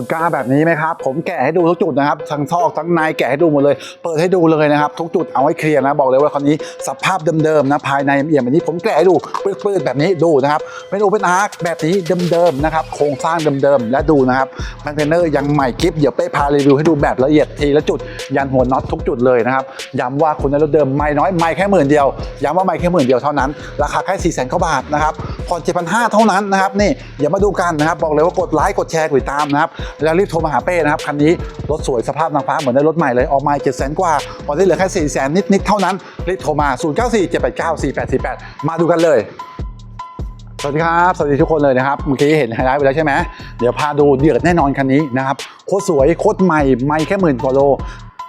คุณกล้าแบบนี้ไหมครับ ผมแกะให้ดูทุกจุดนะครับ ทั้งซอกทั้งในแกะให้ดูหมดเลย เปิดให้ดูเลยนะครับ ทุกจุดเอาให้เคลียร์นะ บอกเลยว่าคันนี้สภาพเดิมๆนะภายในเอี่ยมแบบนี้ ผมแกะให้ดูปืดๆแบบนี้ดูนะครับเป็นโอเปนอาร์คแบบนี้เดิมๆนะครับโครงสร้างเดิมๆและดูนะครับแมกเทนเนอร์ยังใหม่กิฟเดี๋ยวเป้พารีวิวให้ดูแบบละเอียดทีละจุดยันหัวน็อตทุกจุดเลยนะครับย้ำว่าคุณในรถเดิมไม่น้อยไม่แค่หมื่นเดียวย้ำว่าไม่แค่หมื่นเดียวเท่านั้นราคาแค่4ี่แสนกว่าบาทนะครับผ่อนเจ็ดพันห้าเท่านั้นนะครับนี่อย่ามาดูกันนะครับบอกเลยว่ากดไลค์กดแชร์กดติดตามนะครับแล้วรีบโทรมาหาเป้นะครับคันนี้รถสวยสภาพนางฟ้าเหมือนได้รถใหม่เลยออกมาเจ็ดแสนกว่าผ่อนได้เหลือแค่สี่แสนนิดๆเท่านั้นรีบโทรมา 0 9 4 7 8 9 4 8 4 8 มาดูกันเลยสวัสดีครับ สวัสดีทุกคนเลยนะครับ เมื่อกี้เห็นไฮไลท์ไปแล้วใช่ไหม เดี๋ยวพาดูเดือดแน่นอนคันนี้นะครับ โคตรสวย โคตรใหม่ ไม่แค่หมื่นกว่าโล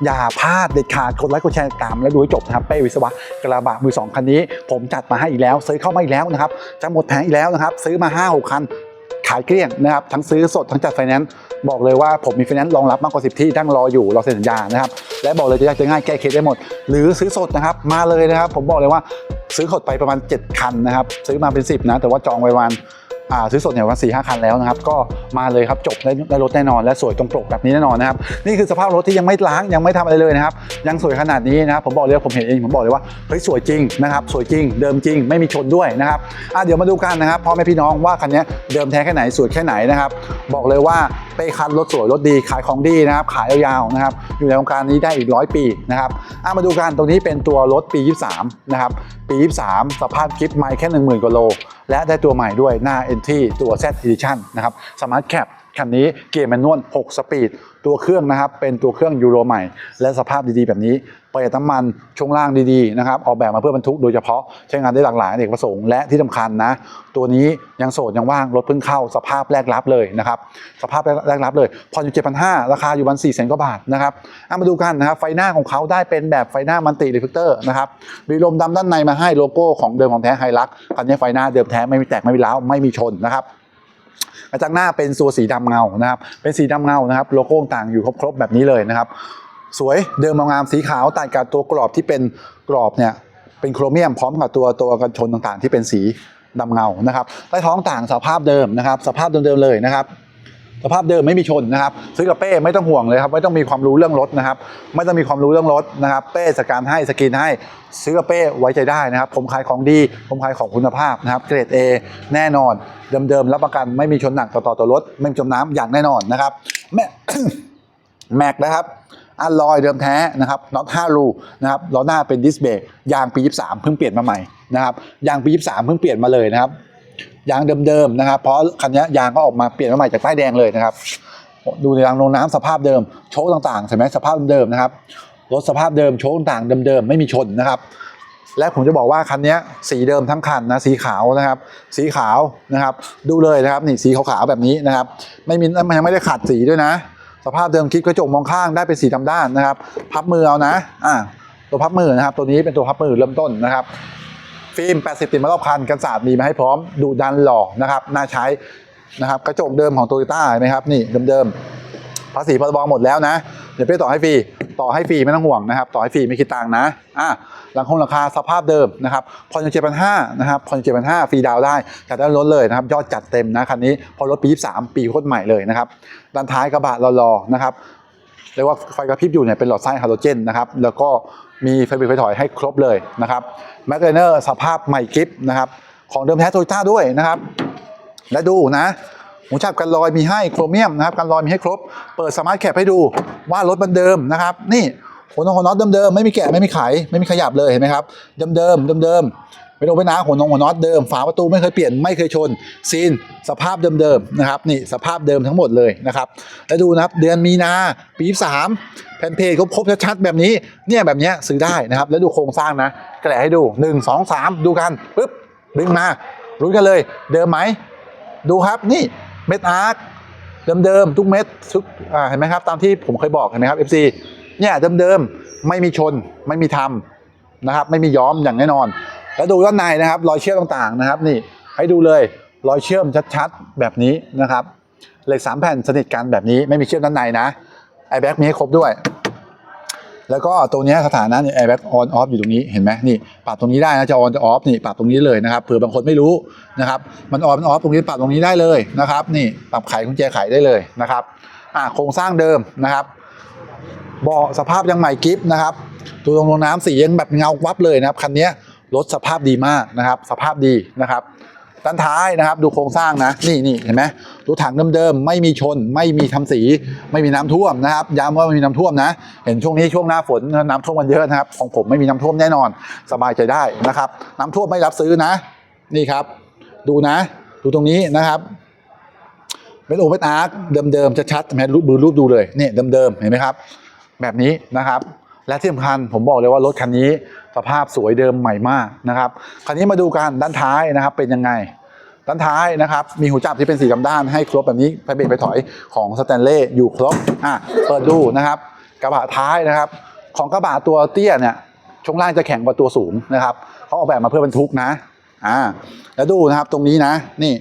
อย่าพลาดเด็ดขาด กดไลค์ กดแชร์ตามแล้วดูให้จบนะครับ เป้วิศวะกระบะมือสองคันนี้ ผมจัดมาให้อีกแล้ว ซื้อเข้ามาอีกแล้วนะครับ จะหมดแผงอีกแล้วนะครับ ซื้อมา5 6คัน ขายเกลี้ยงนะครับ ทั้งซื้อสด ทั้งจัดไฟแนนซ์ บอกเลยว่าผมมีไฟแนนซ์รองรับมากกว่า 10 ที่ตั้งรออยู่รอเซ็นสัญญานะครับและบอกเลยจะยากจะง่ายแก้เคสได้หมด หรือซื้อสดนะครับมาเลยนะครับ ผมบอกเลยว่าซื้อสดไปประมาณ 7 คันนะครับซื้อมาเป็น 10 นะ แต่ว่าจองไว้วันอ่าซื้อสดเนี่ยวันสี่ห้าคันแล้วนะครับ ก็มาเลยครับจบได้ได้รถแน่นอน และสวยตรงปกแบบนี้แน่นอนนะครับ นี่คือสภาพรถที่ยังไม่ล้างยังไม่ทำอะไรเลยนะครับ ยังสวยขนาดนี้นะครับผมบอกเลยว่าผมเห็นเองผมบอกเลยว่าเฮ้ยสวยจริงนะครับสวยจริง เดิมจริงไม่มีชนด้วยนะครับอะเดี๋ยวมาดูกันนะครับพ่อแม่พี่น้องว่าคันนี้เดิมแท้แค่ไหนสวยแค่ไหนนะครับ บอกเลยว่า ป้คันรถสวยรถดีขายของดีนะครับขายยาวๆนะครับอยู่ในวงการนี้ได้อีกร้อยปีนะครับอะมาดูกันตรงนี้เป็นตัวรถปี 23 นะครับ ปี 23 สภาพคลิปไม่แค่ 10,000กว่าโล และได้ตัวใหม่ด้วยหน้า NT ตัว Z Edition นะครับ Smart Cap คันนี้เกียร์แมนนวล 6 สปีด ตัวเครื่องนะครับ เป็นตัวเครื่องยูโรใหม่ และสภาพดีๆ แบบนี้ประหยัดน้ำมันช่วงล่างดีๆนะครับ ออกแบบมาเพื่อบรรทุกโดยเฉพาะใช้งานได้หลากหลายเนกประสงค์และที่สำคัญนะ ตัวนี้ยังโสดยังว่าง รถเพิ่งเข้าสภาพแรกรับเลยนะครับ สภาพแรกรับเลยผ่อนอยู่7,500ราคาอยู่วัน4 0 0 0 0กว่าบาทนะครับเอามาดูกันนะครับ ไฟหน้าของเขาได้เป็นแบบไฟหน้ามันติรีเฟกเตอร์นะครับมีลมดำด้านในมาให้โลโก้ของเดิมของแท้ไฮลักคันนี้ไฟหน้าเดิมแท้ไม่มีแตกไม่มีร้าวไม่มีชนนะครับ กระจังหน้าเป็นตัวสีดำเงานะครับ เป็นสีดำเงานะครับ โลโก้ต่างอยู่ครบๆแบบนี้เลยนะครับ สวยเดิมงามสีขาวตัดกับตัวกรอบที่เป็นกรอบเนี่ยเป็นโครเมียมพร้อมกับตัวตัวกันชนต่างๆ ที่เป็นสีดำเงานะครับใต้ท้องต่างสภาพเดิมนะครับ สภาพเดิมๆเลยนะครับ สภาพเดิมไม่มีชนนะครับซื้อกับเป้ไม่ต้องห่วงเลยครับไม่ต้องมีความรู้เรื่องรถนะครับ ไม่ต้องมีความรู้เรื่องรถนะครับเป้จัดการให้สกรีนให้ซื้อกับเป้ไว้ใจได้นะครับ ผมขายของดี ผมขายของคุณภาพนะครับเกรด A แน่นอน เดิมๆรับประกันไม่มีชนหนักต่อต่อต่อรถไม่จมน้ำอย่างแน่นอนนะครับแม่แม็กนะครับอัลลอยเดิมแท้นะครับน็อต5รูนะครับล้อหน้าเป็นดิสเบรกยางปี 23 เพิ่งเปลี่ยนมาใหม่นะครับยางปี 23 เพิ่งเปลี่ยนมาเลยนะครับ ยางเดิมๆนะครับ เพราะคันนี้ยางก็ออกมาเปลี่ยนมาใหม่จากป้ายแดงเลยนะครับ ดูในรางลงน้ำสภาพเดิม โชคต่างๆใช่ไหมสภาพเดิมนะครับรถสภาพเดิมโชคต่างๆเดิมๆไม่มีชนนะครับ และผมจะบอกว่าคันนี้สีเดิมทั้งคันนะสีขาวนะครับ สีขาวนะครับ ดูเลยนะครับนี่สีขาวๆแบบนี้นะครับ ไม่มีมันยังไม่ได้ขัดสีด้วยนะ สภาพเดิมคลิปกระจกมองข้างได้เป็นสีดำด้านนะครับ พับมือเอานะอ่าตัวพับมือนะครับ ตัวนี้เป็นตัวพับมือเริ่มต้นนะครับ ฟิล์ม 80 ติดมารอบคันกันศาสตร์มีมาให้พร้อมดูดันหล่อนะครับน่าใช้นะครับกระจกเดิมของโตโยต้าเห็นไหมครับนี่เดิมๆภาษีพรบหมดแล้วนะ เดี๋ยวเป้ต่อให้ฟรีต่อให้ฟรีไม่ต้องห่วงนะครับ ต่อให้ฟรีไม่คิดตังค์นะอะหลังคงราคาสภาพเดิมนะครับผ่อนเจ็ดพันห้านะครับผ่อนเจ็ดพันห้าฟรีดาวได้จัดได้รถเลยนะครับ ยอดจัดเต็มนะคันนี้พอรถปี 23 ปีโคตรใหม่เลยนะครับด้านท้ายกระบะรอๆนะครับเรียกว่าไฟกระพริบอยู่เนี่ยเป็นหลอดไส้ฮาโลเจนนะครับแล้วก็ มีไฟบรกไฟถอยให้ครบเลยนะครับแมกเนอร์สภาพใหม่กิฟนะครับของเดิมแท้โตโยต้าด้วยนะครับ และดูนะหูจับกันรอยมีให้โครเมียมนะครับกันรอยมีให้ครบ เปิดสมาร์ทแคปให้ดูว่ารถมันเดิมนะครับ นี่หัวนงหัวน็อตเดิมๆไม่มีแกะไม่มีไขไม่มีขยับเลยเห็นไหมครับเดิมๆเดิมๆ เป็นโอเปนอาหัวนงหัวน็อตเดิม ฝาประตูไม่เคยเปลี่ยนไม่เคยชนซีนสภาพเดิมๆนะครับนี่สภาพเดิมทั้งหมดเลยนะครับแล้วดูนะครับเดือนมีนาปี3แผ่นเพจครบๆชัดๆแบบนี้เนี่ยแบบเนี้ยซื้อได้นะครับ แล้วดูโครงสร้างนะแกะให้ดู 1 2 3 ดูกันปึ๊บดึงมารุ้นกันเลย เดิมไหมดูครับนี่เม็ดอาร์คเดิมๆทุกเม็ดทุกอ่าเห็นไหมครับตามที่ผมเคยบอกเห็นไหมครับ FC เนี่ยเดิมๆไม่มีชนไม่มีทำนะครับ ไม่มีย้อมอย่างแน่นอน แล้วดูด้านในนะครับ รอยเชื่อมต่างๆนะครับ นี่ให้ดูเลยรอยเชื่อมชัดๆแบบนี้นะครับเหล็กสามแผ่นสนิทกันแบบนี้ไม่มีเชื่อมด้านในนะไอแบ็กมีให้ครบด้วย แล้วก็ตัวนี้สถานะเนี่ย airbag on off อยู่ตรงนี้เห็นไหมนี่ปรับตรงนี้ได้นะจะ on จะ off นี่ปรับตรงนี้เลยนะครับเผื่อบางคนไม่รู้นะครับ มัน on มัน off ตรงนี้ปรับตรงนี้ได้เลยนะครับ นี่ปรับไขกุญแจไขได้เลยนะครับอ่าโครงสร้างเดิมนะครับเบาะสภาพยังใหม่กิฟนะครับตัวตรงลงน้ำสียังแบบเงาวับเลยนะครับคันนี้ รถสภาพดีมากนะครับ สภาพดีนะครับด้านท้ายนะครับ ดูโครงสร้างนะนี่นี่เห็นไหมดูถังเดิมๆไม่มีชน ไม่มีทำสี ไม่มีน้ำท่วมนะครับย้ำว่าไม่มีน้ำท่วมนะ เห็นช่วงนี้ช่วงหน้าฝนน้ำท่วมมันเยอะนะครับ ของผมไม่มีน้ำท่วมแน่นอน สบายใจได้นะครับ น้ำท่วมไม่รับซื้อนะ นี่ครับ ดูนะ ดูตรงนี้นะครับเป็นโอเปนอาร์คเดิมๆชัดๆเห็นไหมรูปดูรูปดูเลยนี่เดิมๆเห็นไหมครับ แบบนี้นะครับ และที่สำคัญผมบอกเลยว่ารถคันนี้สภาพสวยเดิมใหม่มากนะครับคันนี้มาดูกันด้านท้ายนะครับเป็นยังไง ด้านท้ายนะครับมีหูจับที่เป็นสีดำด้านให้ครบแบบนี้ไฟเบรกไฟถอยของสแตนเล่อยู่ครบอะเปิดดูนะครับกระบะท้ายนะครับ ของกระบะตัวเตี้ยเนี่ยช่วงล่างจะแข็งกว่าตัวสูงนะครับเขาออกแบบมาเพื่อบรรทุกนะอ่าแล้วดูนะครับตรงนี้นะนี่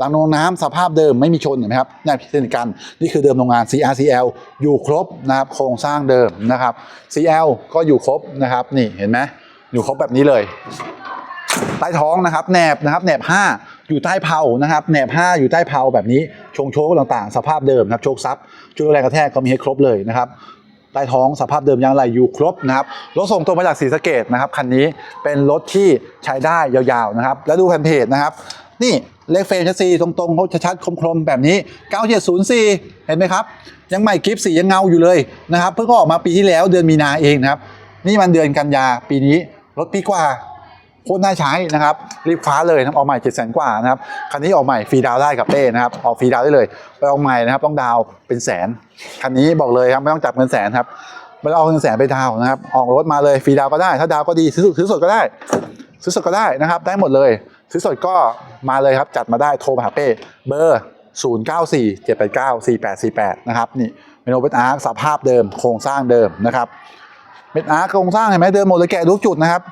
รางโรงน้ำสภาพเดิมไม่มีชนเห็นไหมครับนี่พิเศษกันนี่คือเดิมโรงงาน CRCL อยู่ครบนะครับโครงสร้างเดิมนะครับ CL ก็อยู่ครบนะครับนี่เห็นไหมอยู่ครบแบบนี้เลยใต้ท้องนะครับแหนบนะครับแหนบ 5 อยู่ใต้เพานะครับแหนบ 5 อยู่ใต้เพาแบบนี้ชงโชคต่างๆ สภาพเดิมนะครับโชคซับจุดแรงกระแทกก็มีให้ครบเลยนะครับใต้ท้องสภาพเดิมยางไหลอยู่ครบนะครับรถส่งตรงมาจากศรีสะเกดนะครับคันนี้เป็นรถที่ใช้ได้ยาวๆนะครับ แล้วดูแผ่นเพจนะครับ นี่ เลขเฟรมชัดซีตรงๆเขาชัดๆคมๆ แบบนี้ 9704 เห็นไหมครับ ยังใหม่กิฟต์สียังเงาอยู่เลยนะครับ เพิ่งออกมาปีที่แล้วเดือนมีนาเองนะครับ นี่มันเดือนกันยาปีนี้รถปีกว่าโคตรน่าใช้นะครับ รีบคว้าเลยนะออกใหม่เจ็ดแสนกว่านะครับ คันนี้ออกใหม่ฟรีดาวได้กับเต้นะครับ ออกฟรีดาวได้เลย ไปออกใหม่นะครับต้องดาวเป็นแสน คันนี้บอกเลยครับไม่ต้องจับเงินแสนครับไม่ต้องเอาเงินแสนไปดาวนะครับ ออกรถมาเลยฟรีดาวก็ได้ ถ้าดาวก็ดีซื้อซื้อสดก็ได้ ซื้อสดก็ได้นะครับ ได้หมดเลย ซื้อสดก็มาเลยครับจัดมาได้โทรมาหาเป้เบอร์ 0 9 4 7 8 9 4 8 4 8 นะครับนี่เป็นโอเปนอาร์คสภาพเดิมโครงสร้างเดิมนะครับเป็นอาร์คโครงสร้างเห็นไหมเดิมหมดเลยแกะทุกจุดนะครับ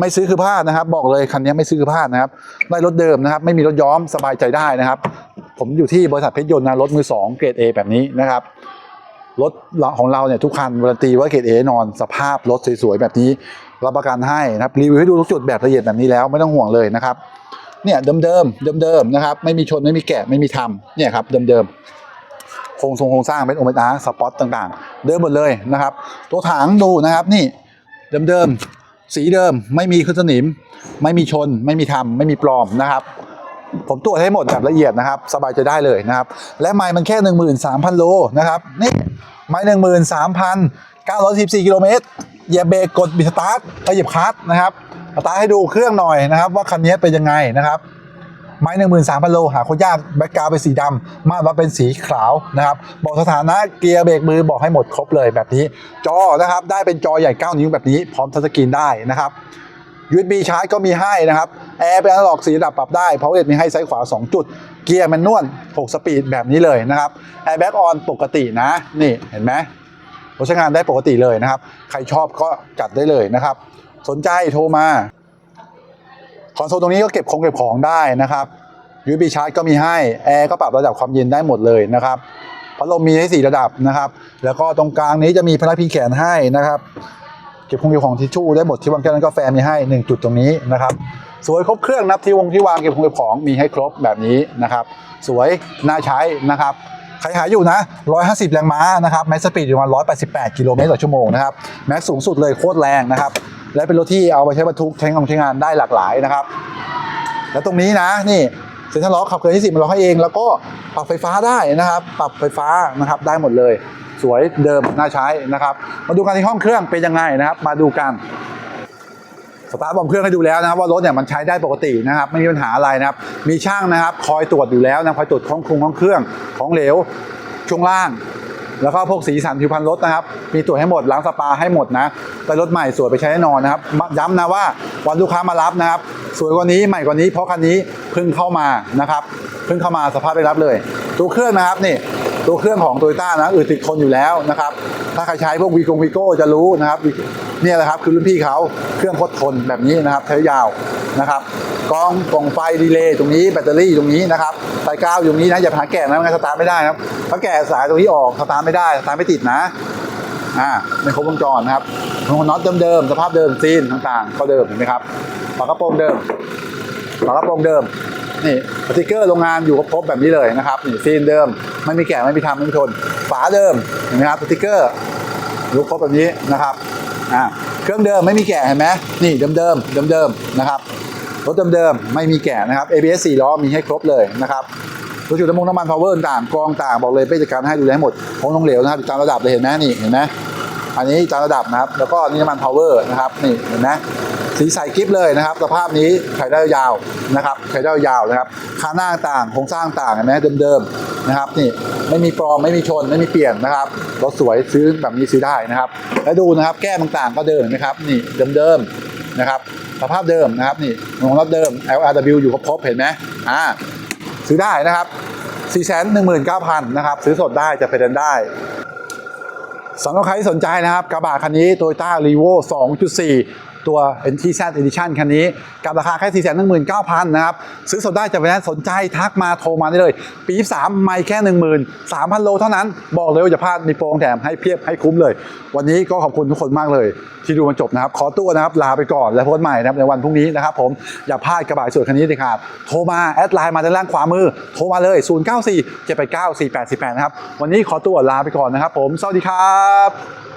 ไม่ซื้อคือพลาดนะครับ บอกเลยคันนี้ไม่ซื้อคือพลาดนะครับได้รถเดิมนะครับ ไม่มีรถย้อมสบายใจได้นะครับ ผมอยู่ที่บริษัทเพชรยนต์นะรถมือสองเกรด A แบบนี้นะครับรถของเราเนี่ยทุกคันวารันตีว่าเกรด A แน่นอนสภาพรถสวยๆแบบนี้ รับประกันให้นะครับรีวิวให้ดูทุกจุดแบบละเอียดแบบนี้แล้วไม่ต้องห่วงเลยนะครับเนี่ยเดิมๆเดิมๆนะครับไม่มีชนไม่มีแกะไม่มีทำเนี่ยครับเดิมๆโครงทรงโครงสร้างเป็นโอเมตาสปอตต่างๆ เดิมหมดเลยนะครับ ตัวถังดูนะครับนี่เดิมๆสีเดิมไม่มีขึ้นสนิม ไม่มีชน ไม่มีทำไม่มีปลอมนะครับผมตรวจให้หมดแบบละเอียดนะครับ สบายใจได้เลยนะครับ และไมล์มันแค่ 13,000 โลนะครับนี่ไมล์ 914 กิโลเมตรเหยียบเบรกกดบิดสตาร์ทแล้วเหยียบคลัตช์นะครับสตาร์ทให้ดูเครื่องหน่อยนะครับ ว่าคันนี้เป็นยังไงนะครับ ไม้หนึ่งหมื่นสามพันโลหาคนยากแบ็กกราวเป็นสีดำมาว่าเป็นสีขาวนะครับ บอกสถานะเกียร์เบรกมือบอกให้หมดครบเลยแบบนี้ จอนะครับได้เป็นจอใหญ่ 9 นิ้วแบบนี้ พร้อมทัชสกรีนได้นะครับ USB ชาร์จก็มีให้นะครับแอร์เป็นอนาล็อกสีระดับปรับได้เพราะเอมีให้ซ้ายขวา 2 จุด เกียร์แมนนวล6สปีดแบบนี้เลยนะครับแอร์แบ็กออนปกตินะ นี่เห็นไหม ใช้งานได้ปกติเลยนะครับ ใครชอบก็จัดได้เลยนะครับ สนใจโทรมาคอนโซลตรงนี้ก็เก็บของเก็บของได้นะครับ USB ชาร์จก็มีให้แอร์ก็ปรับระดับความเย็นได้หมดเลยนะครับพัดลมมีให้4ระดับนะครับ แล้วก็ตรงกลางนี้จะมีพนักพิงแขนให้นะครับ เก็บของเก็บของทิชชู่ได้หมดที่วางแก้วนั้นกาแฟมีให้ 1 จุดตรงนี้นะครับสวยครบเครื่องนับที่วงที่วางเก็บของเก็บของมีให้ครบแบบนี้นะครับ สวยน่าใช้นะครับ ใครหาอยู่นะ 150 แรงม้านะครับแม็กสปีดอยู่ประมาณ 188 กิโลเมตรต่อชั่วโมงนะครับแม็กสูงสุดเลยโคตรแรงนะครับและเป็นรถที่เอาไปใช้บรรทุกใช้งานใช้งานได้หลากหลายนะครับ แล้วตรงนี้นะนี่เซ็นทรัลล็อกขับเคลื่อนที่สิบมันล็อกให้เอง แล้วก็ปรับไฟฟ้าได้นะครับ ปรับไฟฟ้านะครับได้หมดเลย สวยเดิมน่าใช้นะครับ มาดูกันที่ห้องเครื่องเป็นยังไงนะครับ มาดูกัน สตาร์ทบอมเครื่องให้ดูแล้วนะครับว่ารถเนี่ยมันใช้ได้ปกตินะครับไม่มีปัญหาอะไรนะครับมีช่างนะครับคอยตรวจอยู่แล้วนะคอยตรวจของคลุงของเครื่องของเหลวช่วงล่าง แล้วก็พวกสีสันผิวพรรณรถนะครับ มีตรวจให้หมดล้างสปาให้หมดนะแต่รถใหม่สวยไปใช้แน่นอนนะครับย้ำนะว่าวันลูกค้ามารับนะครับสวยกว่านี้ใหม่กว่านี้เพราะคันนี้เพิ่งเข้ามานะครับเพิ่งเข้ามาสภาพได้รับเลย ตัวเครื่องนะครับนี่ตัวเครื่องของโตโยต้านะอืดติดคนอยู่แล้วนะครับถ้าใครใช้พวกวีโกงวีโก้จะรู้นะครับ เนี่ยแหละครับคือรุ่นพี่เขาเครื่องโคตรทนแบบนี้นะครับใช้ยาวนะครับกล้องกล่องไฟดีเลย์ตรงนี้แบตเตอรี่ตรงนี้นะครับสายกาวอยู่ตรงนี้นะอย่าหาแกะนะไม่งั้นสตาร์ทไม่ได้นะครับถ้าแกะสายตรงนี้ออกสตาร์ทไม่ได้สตาร์ทไม่ติดนะอ่าไม่ครบวงจรนะครับหัวน็อตเดิมๆสภาพเดิมซีนต่างๆก็เดิมเห็นไหมครับฝากระโปรงเดิมฝากระโปรงเดิมนี่สติกเกอร์โรงงานอยู่ครบแบบนี้เลยนะครับนี่ซีนเดิมไม่มีแกะไม่มีทำไม่มีทนฝาเดิมเห็นไหมครับสติกเกอร์อยู่ครบแบบนี้นะครับ อ่าเครื่องเดิมไม่มีแกะเห็นไหมนี่เดิมๆเดิมๆนะครับรถเดิมๆไม่มีแกะนะครับ ABS 4ล้อมีให้ครบเลยนะครับตัวจุดน้ำมันน้ำมันพาวเวอร์ต่างกรองต่างบอกเลยเป้จัดการให้ดูแลให้หมดของลงเหลวนะครับตามระดับเลยเห็นไหมนี่เห็นไหมอันนี้ตามระดับนะครับ แล้วก็นี่น้ำมันพาวเวอร์นะครับนี่เห็นไหมสีใสกิฟเลยนะครับสภาพนี้ใช้ได้ยาวนะครับใช้ได้ยาวนะครับคาหน้าต่างโครงสร้างต่างเห็นไหมเดิมๆ นะครับนี่ไม่มีปลอมไม่มีชนไม่มีเปลี่ยนนะครับรถสวยซื้อแบบนี้ซื้อได้นะครับ แล้วดูนะครับแก้มต่างๆก็เดิมนะครับนี่เดิมๆนะครับสภาพเดิมนะครับนี่ของรถเดิม LRW อยู่ครบๆเห็นไหมอ่าซื้อได้นะครับ 4 1 9 0 0 0นะครับซื้อสดได้จะเป็นได้สำหรับใครที่สนใจนะครับกระบะคันนี้ Toyota r e v o 2.4 ตัว NTZ Edition คันนี้ กับราคาแค่ 419,000 นะครับ ซื้อสดได้จากไปนั้นสนใจทักมาโทรมาได้เลย ปี 3 ไม่แค่ 13,000 โลเท่านั้น บอกเลยว่าอย่าพลาดมีโปรแถมให้เพียบให้คุ้มเลย วันนี้ก็ขอบคุณทุกคนมากเลย ที่ดูมันจบนะครับ ขอตัวนะครับลาไปก่อนแล้วพบกันใหม่นะครับในวันพรุ่งนี้นะครับผมอย่าพลาดกระบะสวยคันนี้เลยครับโทรมาแอดไลน์มาด้านล่างขวามือโทรมาเลย 094 789 4848 นะครับวันนี้ขอตัวลาไปก่อนนะครับผมสวัสดีครับ